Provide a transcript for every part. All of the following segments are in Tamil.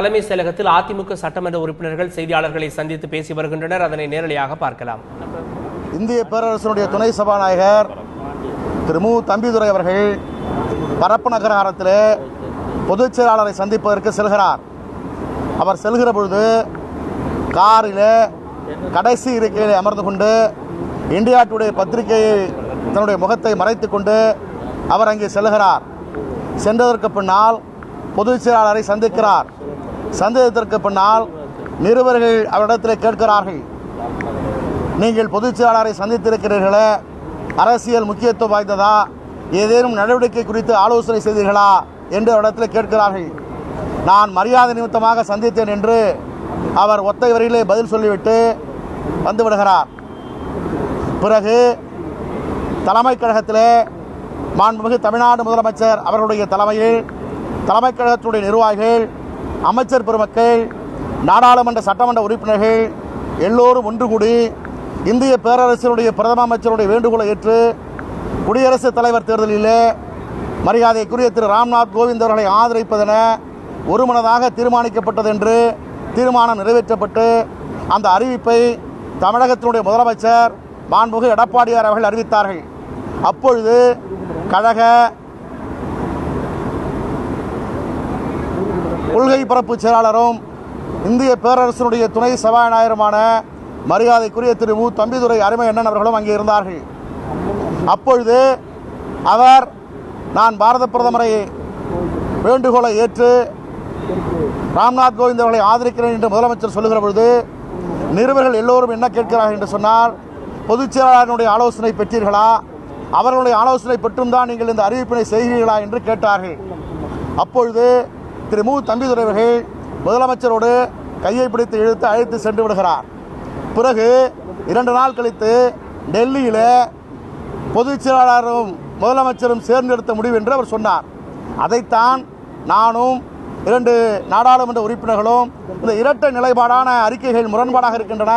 தலைமை செயலகத்தில் அதிமுக சட்டமன்ற உறுப்பினர்கள் செய்தியாளர்களை சந்தித்து பேசி வருகின்றனர். அதனை நேரடியாக பார்க்கலாம். இந்திய பேரரசனுடைய துணை சபாநாயகர் திரு மு. தம்பிதுரை அவர்கள் பரப்பு நகரத்தில் பொதுச் செயலாளரை சந்திப்பதற்கு செல்கிறார். அவர் செல்கிற பொழுது காரில் கடைசி இருக்கையில் அமர்ந்து கொண்டு இந்தியா டுடே பத்திரிகையை தன்னுடைய முகத்தை மறைத்து கொண்டு அவர் அங்கே செல்கிறார். சென்றதற்கு பின்னால் பொதுச் செயலாளரை சந்திக்கிறார். சந்தேகத்திற்கு பின்னால் நிருபர்கள் அவரிடத்தில் கேட்கிறார்கள். நீங்கள் பொதுச் செயலாளரை சந்தித்திருக்கிறீர்களே அரசியல் முக்கியத்துவம் வாய்ந்ததா? ஏதேனும் நடவடிக்கை குறித்து ஆலோசனை செய்தீர்களா? என்று அவரிடத்தில் கேட்கிறார்கள். நான் மரியாதை நிமித்தமாக சந்தித்தேன் என்று அவர் ஒத்தை வரையிலே பதில் சொல்லிவிட்டு வந்து விடுகிறார் பிறகு தலைமைக் கழகத்திலே மாண்புமிகு தமிழ்நாடு முதலமைச்சர் அவர்களுடைய தலைமையில் தலைமைக் கழகத்துடைய நிர்வாகிகள் அமைச்சர் பெருமக்கள் நாடாளுமன்ற சட்டமன்ற உறுப்பினர்கள் எல்லோரும் ஒன்று கூடி இந்திய பேரரசினுடைய பிரதம அமைச்சருடைய வேண்டுகோளை ஏற்று குடியரசுத் தலைவர் தேர்தலிலே மரியாதைக்குரிய திரு ராம்நாத் கோவிந்த் அவர்களை ஆதரிப்பதென ஒருமனதாக தீர்மானிக்கப்பட்டது என்று தீர்மானம் நிறைவேற்றப்பட்டு அந்த அறிவிப்பை தமிழகத்தினுடைய முதலமைச்சர் மாண்புகு எடப்பாடியார் அவர்கள் அறிவித்தார்கள். அப்பொழுது கழக கொள்கை பரப்பு செயலாளரும் இந்திய பேரரசனுடைய துணை சபாநாயகருமான மரியாதைக்குரிய திரு மு. தம்பிதுரை அருமை அண்ணன் அவர்களும் அங்கே இருந்தார்கள். அப்பொழுது அவர் நான் பாரத பிரதமரை வேண்டுகோளை ஏற்று ராம்நாத் கோவிந்த் அவர்களை ஆதரிக்கிறேன் என்று முதலமைச்சர் சொல்லுகிற பொழுது நிருபர்கள் எல்லோரும் என்ன கேட்கிறார்கள் என்று சொன்னால் பொதுச் செயலாளருடைய ஆலோசனை பெற்றீர்களா? அவர்களுடைய ஆலோசனை பெற்றும் தான் நீங்கள் இந்த அறிவிப்பினை செய்கிறீர்களா? என்று கேட்டார்கள். அப்பொழுது திரு மு. தம்பிதுரை அவர்கள் முதலமைச்சரோடு கையை பிடித்து இழுத்து அழைத்து சென்று விடுகிறார். பிறகு இரண்டு நாள் கழித்து டெல்லியில் பொதுச் செயலாளரும் முதலமைச்சரும் சேர்ந்து எடுத்த முடிவு என்று அவர் சொன்னார். அதைத்தான் நானும் இரண்டு நாடாளுமன்ற உறுப்பினர்களும் இந்த இரட்டை நிலைப்பாடான அறிக்கைகள் முரண்பாடாக இருக்கின்றன.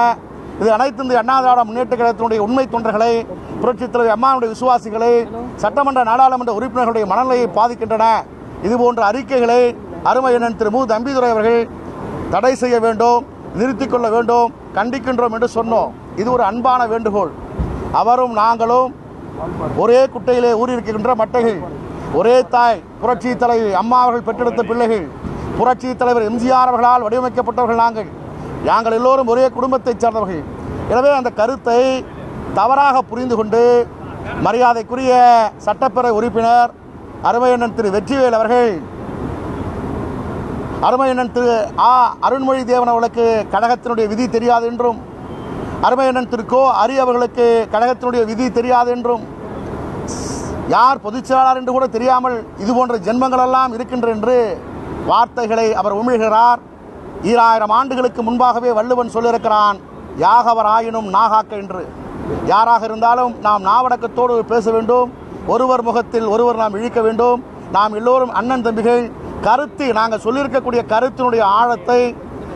இது அனைத்து இந்த அண்ணா திராவிட முன்னேற்ற கழகத்தினுடைய உண்மை தொண்டர்களை புரட்சித் தலைவர் அம்மாவுடைய விசுவாசிகளை சட்டமன்ற நாடாளுமன்ற உறுப்பினர்களுடைய மனநிலையை பாதிக்கின்றன. இது போன்ற அறிக்கைகளை அருமையண்ணன் திரு மு தம்பிதுரை அவர்கள் தடை செய்ய வேண்டும் நிறுத்திக் கொள்ள வேண்டும் கண்டிக்கின்றோம் என்று சொன்னோம். இது ஒரு அன்பான வேண்டுகோள். அவரும் நாங்களும் ஒரே குட்டையிலே ஊறியிருக்கின்ற மட்டைகள் ஒரே தாய் புரட்சி தலைவி அம்மா அவர்கள் பெற்றெடுத்த பிள்ளைகள் புரட்சி தலைவர் எம்ஜிஆர் அவர்களால் வடிவமைக்கப்பட்டவர்கள் நாங்கள். நாங்கள் எல்லோரும் ஒரே குடும்பத்தைச் சேர்ந்தவர்கள். எனவே அந்த கருத்தை தவறாக புரிந்து கொண்டு மரியாதைக்குரிய சட்டப்பேரவை உறுப்பினர் அருமையண்ணன் திரு வெற்றிவேல் அவர்கள் அருமையண்ணன் திரு ஆ அருண்மொழி தேவன் அவர்களுக்கு கழகத்தினுடைய விதி தெரியாது என்றும் அருமையண்ணன் திரு கோ அரி அவர்களுக்கு கழகத்தினுடைய விதி தெரியாது என்றும் யார் பொதுச் செயலாளர் என்று கூட தெரியாமல் இது போன்ற ஜென்மங்களெல்லாம் இருக்கின்ற என்று வார்த்தைகளை அவர் உமிழ்கிறார். ஈராயிரம் ஆண்டுகளுக்கு முன்பாகவே வள்ளுவன் சொல்லியிருக்கிறான் யாகவர் ஆயினும் நாகாக்க என்று. யாராக இருந்தாலும் நாம் நாவடக்கத்தோடு பேச வேண்டும் ஒருவர் முகத்தில் ஒருவர் நாம் இழிக்க வேண்டும். நாம் எல்லோரும் அண்ணன் தம்பிகள் கருத்து நாங்கள் சொல்லியிருக்கக்கூடிய கருத்தினுடைய ஆழத்தை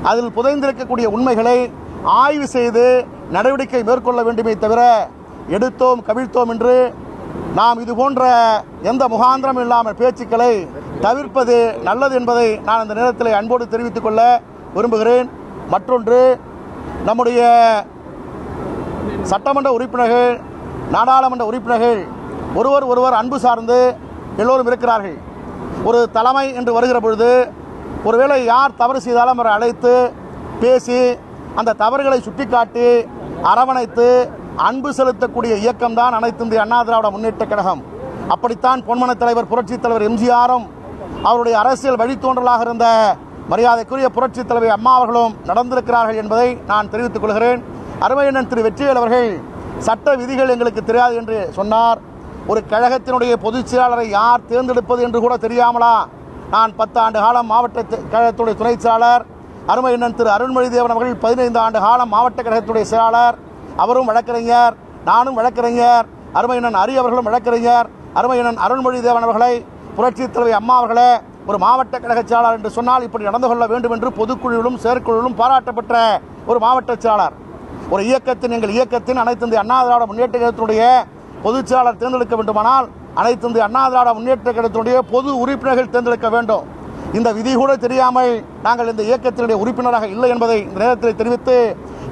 அதில் புதைந்திருக்கக்கூடிய உண்மைகளை ஆய்வு செய்து நடவடிக்கை மேற்கொள்ள வேண்டுமே தவிர எடுத்தோம் கவிழ்த்தோம் என்று நாம் இது போன்ற எந்த முகாந்திரம் இல்லாமல் பேச்சுக்களை தவிர்ப்பது நல்லது என்பதை நான் இந்த நேரத்தில் அன்போடு தெரிவித்துக் கொள்ள விரும்புகிறேன். மற்றொன்று நம்முடைய சட்டமன்ற உறுப்பினர்கள் நாடாளுமன்ற உறுப்பினர்கள் ஒருவர் ஒருவர் அன்பு சார்ந்து எல்லோரும் இருக்கிறார்கள். ஒரு தலைமை என்று வருகிற பொழுது ஒருவேளை யார் தவறு செய்தாலும் அவரை அழைத்து பேசி அந்த தவறுகளை சுட்டிக்காட்டி அரவணைத்து அன்பு செலுத்தக்கூடிய இயக்கம்தான் அனைத்து இந்திய அண்ணா திராவிட முன்னேற்ற கழகம். அப்படித்தான் பொன்மன தலைவர் புரட்சித் தலைவர் எம்ஜிஆரும் அவருடைய அரசியல் வழித்தோன்றலாக இருந்த மரியாதைக்குரிய புரட்சித் தலைவர் அம்மா அவர்களும் நடந்திருக்கிறார்கள் என்பதை நான் தெரிவித்துக் கொள்கிறேன். அருமையண்ணன் திரு வெற்றிவேல் அவர்கள் சட்ட விதிகள் எங்களுக்கு தெரியாது என்று சொன்னார். ஒரு கழகத்தினுடைய பொதுச் செயலாளரை யார் தேர்ந்தெடுப்பது என்று கூட தெரியாமலா? நான் பத்து ஆண்டு காலம் மாவட்ட கழகத்துடைய துணைச் செயலாளர் அருமையண்ணன் திரு அருண்மொழி தேவன் அவர்கள் பதினைந்து ஆண்டு காலம் மாவட்ட கழகத்துடைய செயலாளர் அவரும் வழக்கறிஞர் நானும் வழக்கறிஞர் அருமையண்ணன் அரி அவர்களும் வழக்கறிஞர் அருமையண்ணன் அருண்மொழி தேவன் அவர்களை புரட்சித் தலைவி அம்மா அவர்களே ஒரு மாவட்ட கழக செயலாளர் என்று சொன்னால் இப்படி நடந்து கொள்ள வேண்டும் என்று பொதுக்குழுவிலும் செயற்குழுவிலும் பாராட்டப்பட்ட ஒரு மாவட்ட செயலாளர். ஒரு இயக்கத்தின் எங்கள் இயக்கத்தின் அனைத்து இந்த அண்ணா திராவிட முன்னேற்ற கழகத்தினுடைய பொதுச்செயலாளர் தேர்ந்தெடுக்க வேண்டுமானால் அனைத்து இந்திய அண்ணா திராவிட முன்னேற்ற கழகத்தினுடைய பொது உறுப்பினர்கள் தேர்ந்தெடுக்க வேண்டும். இந்த விதி கூட தெரியாமல் நாங்கள் இந்த இயக்கத்தினுடைய உறுப்பினராக இல்லை என்பதை இந்த நேரத்தில் தெரிவித்து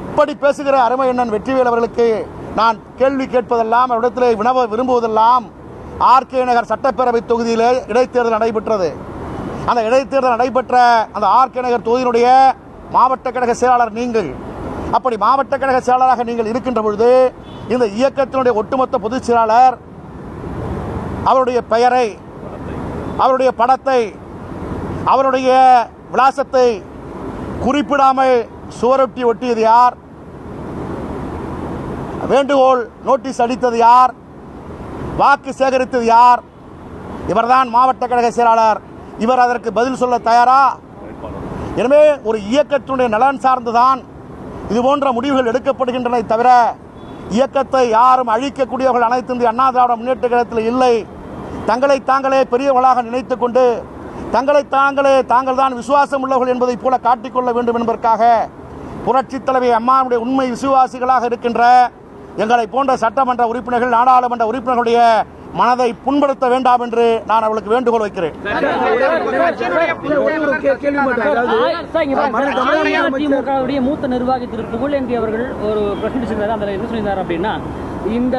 இப்படி பேசுகிற அருமை அண்ணன் வெற்றிவேல் அவர்களுக்கு நான் கேள்வி கேட்பதெல்லாம் அவரிடத்தில் வினவ விரும்புவதெல்லாம் ஆர்கே நகர் சட்டப்பேரவை தொகுதியிலே இடைத்தேர்தல் நடைபெற்றது. அந்த இடைத்தேர்தல் நடைபெற்ற அந்த ஆர்கே நகர் தொகுதியினுடைய மாவட்ட கழக செயலாளர் நீங்கள் அப்படி மாவட்ட கழக செயலாளராக நீங்கள் இருக்கின்ற பொழுது இந்த இயக்கத்தினுடைய ஒட்டுமொத்த பொதுச் செயலாளர் அவருடைய பெயரை அவருடைய படத்தை அவருடைய விலாசத்தை குறிப்பிடாமல் சுவரொட்டி ஒட்டியது யார்? வேண்டுகோள் நோட்டீஸ் அளித்தது யார்? வாக்கு சேகரித்தது யார்? இவர்தான் மாவட்ட கழக செயலாளர். இவர் அதற்கு பதில் சொல்ல தயாரா? எனவே ஒரு இயக்கத்தினுடைய நலன் சார்ந்துதான் இது போன்ற முடிவுகள் எடுக்கப்படுகின்றன தவிர இயக்கத்தை யாரும் அழிக்கக்கூடியவர்கள் அனைத்து இந்திய அண்ணா திராவிட முன்னேற்ற கழகத்தில் இல்லை. தங்களை தாங்களே பெரியவர்களாக நினைத்து கொண்டு தங்களை தாங்களே தாங்கள் தான் விசுவாசம் உள்ளவர்கள் என்பதைப் போல காட்டிக்கொள்ள வேண்டும் என்பதற்காக புரட்சித் தலைவி அம்மாவுடைய உண்மை விசுவாசிகளாக இருக்கின்ற எங்களை போன்ற சட்டமன்ற உறுப்பினர்கள் நாடாளுமன்ற உறுப்பினர்களுடைய மனதை புண்படுத்த வேண்டாம் என்று நான் அவளுக்கு வேண்டுகோள் வைக்கிறேன் அதிமுகவுடைய மூத்த நிர்வாகி திரு புகழேந்தி அவர்கள் ஒரு செய்தார் அதில் என்ன சொல்லியிருந்தார் அப்படின்னா இந்த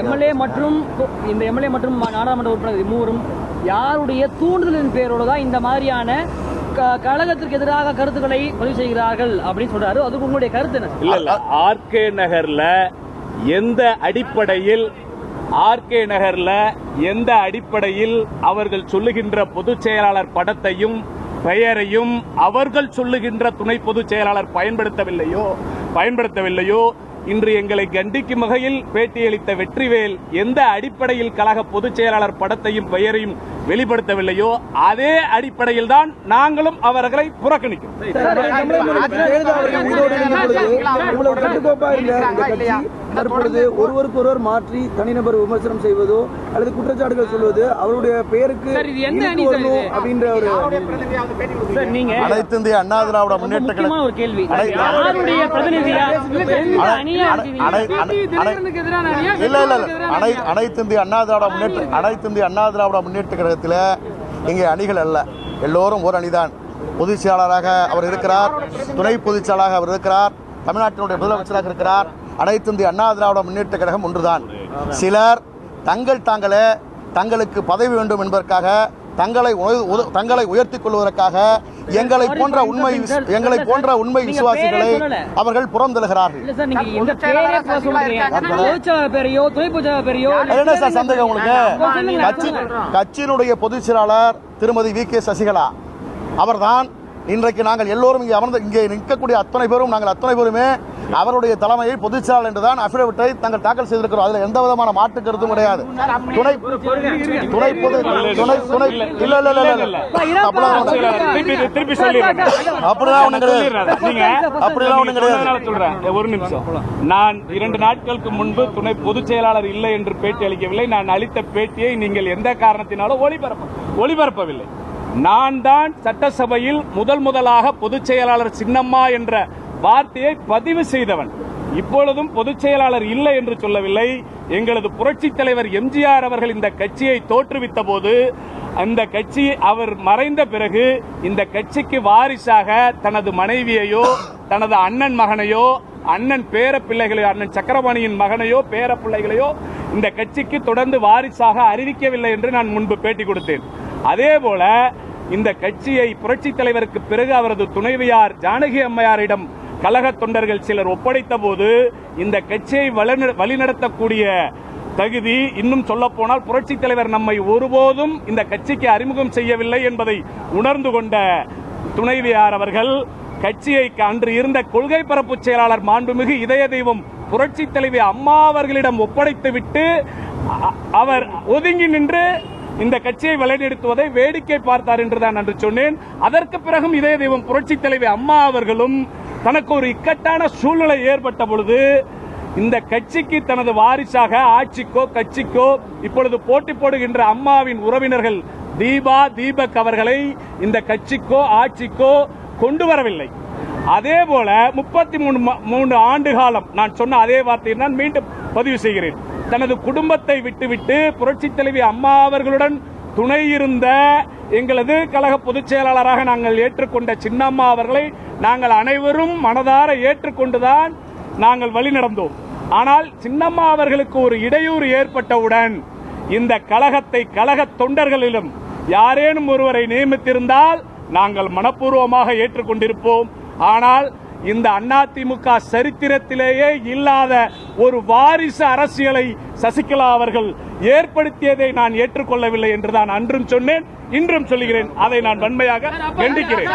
எம்எல்ஏ மற்றும் இந்த எம்எல்ஏ மற்றும் நாடாளுமன்ற உறுப்பினர் மூவரும் யாருடைய தூண்டுதலின் பேரோடு தான் இந்த மாதிரியான க- கழகத்திற்கு எதிராக கருத்துக்களை பதிவு செய்கிறார்கள் அப்படின்னு சொல்றாரு அதுக்கு உங்களுடைய கருத்து என்ன இல்ல ஆர்கே நகர்ல எந்த அடிப்படையில் ஆர்கே நகர்ல எந்த அடிப்படையில் அவர்கள் சொல்லுகின்ற பொதுச் செயலாளர் படத்தையும் பெயரையும் அவர்கள் சொல்லுகின்ற துணை பொதுச் செயலாளர் பயன்படுத்தவில்லையோ பயன்படுத்தவில்லையோ இன்று எங்களை கண்டிக்கும் வகையில் பேட்டியளித்த வெற்றிவேல் எந்த அடிப்படையில் கழக பொதுச் செயலாளர் படத்தையும் பெயரையும் வெளிப்படுத்தவில்லையோ அதே அடிப்படையில் தான் நாங்களும் அவர்களை புறக்கணிக்கிறோம் தற்பொழுது ஒருவருக்கு ஒருவர் மாற்றி தனிநபர் விமர்சனம் செய்வதோ அல்லது குற்றச்சாட்டுகள் சொல்வது அவருடைய பெயருக்கு? அப்படின்ற ஒரு சார் நீங்க அனைத்து இந்திய அண்ணா திராவிட முன்னேற்ற கழகம் ஒரு கேள்வி. யாருடைய பிரதிநிதியா? இல்ல இல்ல இல்ல. அனை அனைத்து இந்திய அண்ணா திராவிட முன்னேற்ற அனைத்து இந்திய அண்ணா திராவிட முன்னேற்ற கழகத்தில் இங்கே அணிகள் அல்ல. எல்லோரும் ஒரு அணிதான். பொதுச் செயலாளராக அவர் இருக்கிறார். துணை பொதுச் செயலாளராக அவர் இருக்கிறார். தமிழ்நாட்டினுடைய முதலமைச்சராக இருக்கிறார். அனைத்து இந்திய அண்ணா திராவிட முன்னேற்ற கழகம் ஒன்றுதான். சிலர் தங்கள் தாங்களே தங்களுக்கு பதவி வேண்டும் என்பதற்காக தங்களை தங்களை உயர்த்திக் கொள்வதற்காக எங்களை போன்ற உண்மை எங்களை போன்ற உண்மை விசுவாசிகளை. அவர்கள் என்ன சார் சந்தேகம் உங்களுக்கு? கட்சி. கட்சியினுடைய பொதுச் செயலாளர் திருமதி வி கே சசிகலா. அவர்தான் இன்றைக்கு நாங்கள் எல்லோரும் இங்கே அமர்ந்து இங்கே நிற்கக்கூடிய அத்தனை பேரும் நாங்கள் அத்தனை பேருமே அவருடைய தலைமையில் பொதுச் செயலாளர் என்றுதான் அபிடவிட்டை நாங்கள் தாக்கல் செய்திருக்கிறோம். அதுல எந்த விதமான மாற்று கருத்தும் கிடையாது. துணை துணை பொது துணை துணை இல்ல இல்ல இல்ல. இல்ல அப்படிலாம் கிடையாது. அப்படிலாம் கிடையாது. ஒரு நிமிஷம். நான் இரண்டு நாட்களுக்கு முன்பு துணை பொதுச் செயலாளர் இல்லை என்று பேட்டி அளிக்கவில்லை. நான் அளித்த பேட்டியை நீங்கள் எந்த காரணத்தினாலும் ஒளிபரப்ப ஒளிபரப்பவில்லை. நான் தான் சட்டசபையில் முதல் முதலாக பொதுச் செயலாளர் சின்னம்மா என்ற வார்த்தையை பதிவு செய்தவன். இப்பொழுதும் பொதுச் செயலாளர் இல்லை என்று சொல்லவில்லை. எங்களது புரட்சித் தலைவர் எம்ஜிஆர் அவர்கள் இந்த கட்சியை தோற்றுவித்த போது அந்த கட்சி அவர் மறைந்த பிறகு இந்த கட்சிக்கு வாரிசாக தனது மனைவியையோ தனது அண்ணன் மகனையோ அண்ணன் பேர பிள்ளைகளையோ அண்ணன் சக்கரபாணியின் மகனையோ பேர பிள்ளைகளையோ இந்த கட்சிக்கு தொடர்ந்து வாரிசாக அறிவிக்கவில்லை என்று நான் முன்பு பேட்டி கொடுத்தேன். அதே போல இந்த கட்சியை புரட்சித் தலைவருக்கு பிறகு அவரது துணைவியார் ஜானகி அம்மையாரிடம் கழக தொண்டர்கள் சிலர் ஒப்படைத்த போது இந்த கட்சியை வழிநடத்தக்கூடிய தகுதி இன்னும் சொல்ல போனால் புரட்சித் தலைவர் நம்மை ஒருபோதும் இந்த கட்சிக்கு அறிமுகம் செய்யவில்லை என்பதை உணர்ந்து கொண்ட துணைவியார் அவர்கள் கட்சியை அன்று இருந்த கொள்கை பரப்பு செயலாளர் மாண்புமிகு இதய தெய்வம் புரட்சி தலைவி அம்மா அவர்களிடம் ஒப்படைத்து விட்டு அவர் ஒதுங்கி நின்று இந்த கட்சியை வழிநடத்துவதை வேடிக்கை பார்த்தார் என்று அன்று சொன்னேன். அதற்கு பிறகும் இதய தெய்வம் புரட்சி தலைவி அம்மா அவர்களும் தனக்கு ஒரு இக்கட்டான சூழ்நிலை ஏற்பட்ட பொழுது இந்த கட்சிக்கு தனது வாரிசாக ஆட்சிக்கோ கட்சிக்கோ இப்பொழுது போட்டி போடுகின்ற அம்மாவின் உறவினர்கள் தீபா தீபக் அவர்களை இந்த கட்சிக்கோ ஆட்சிக்கோ கொண்டு வரவில்லை. அதே போல முப்பத்தி மூணு மூன்று ஆண்டு காலம் நான் சொன்ன அதே வார்த்தையை நான் மீண்டும் பதிவு செய்கிறேன். தனது குடும்பத்தை விட்டுவிட்டு புரட்சி தலைவி அம்மா அவர்களுடன் துணை இருந்த எங்களது கழக பொதுச் செயலாளராக நாங்கள் ஏற்றுக்கொண்ட சின்னம்மா அவர்களை நாங்கள் அனைவரும் மனதார ஏற்றுக்கொண்டுதான் நாங்கள் வழி நடந்தோம் ஆனால் சின்னம்மா அவர்களுக்கு ஒரு இடையூறு ஏற்பட்டவுடன் இந்த கழகத்தை கழக தொண்டர்களிலும் யாரேனும் ஒருவரை நியமித்திருந்தால் நாங்கள் மனப்பூர்வமாக ஏற்றுக்கொண்டிருப்போம். ஆனால் இந்த அதிமுக சரித்திரத்திலேயே இல்லாத ஒரு வாரிசு அரசியலை சசிகலா அவர்கள் ஏற்படுத்தியதை நான் ஏற்றுக்கொள்ளவில்லை என்று தான் அன்றும் சொன்னேன் இன்றும் சொல்லுகிறேன் அதை நான் வன்மையாக கண்டிக்கிறேன்.